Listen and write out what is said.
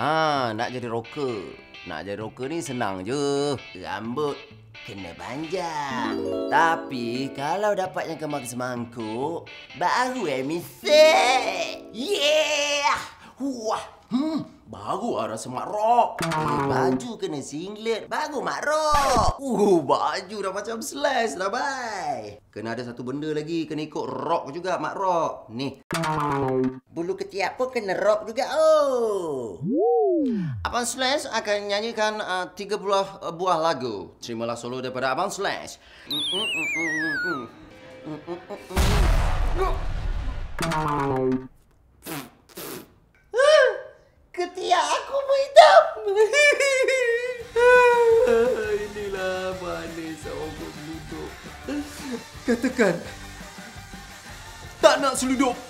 Ha, nak jadi rocker. Nak jadi rocker ni senang je. Rambut kena panjang. Tapi kalau dapat yang kemak semangkuk, baru eh misik. Yeah! Wah, hmm, baru lah rasa mak rock. Eh, baju kena singlet, baru mak rock. Uh, baju dah macam slash dah, bye. Kena ada satu benda lagi, kena ikut rock juga mak rock. Ni. Bulu ketiak pun kena rock juga. Oh. Abang Slash akan nyanyikan uh, tiga buah, uh, buah lagu. Terimalah solo daripada Abang Slash. Ketiak aku berhitam. Inilah manis seorang seluduk. Katakan. Tak nak seluduk.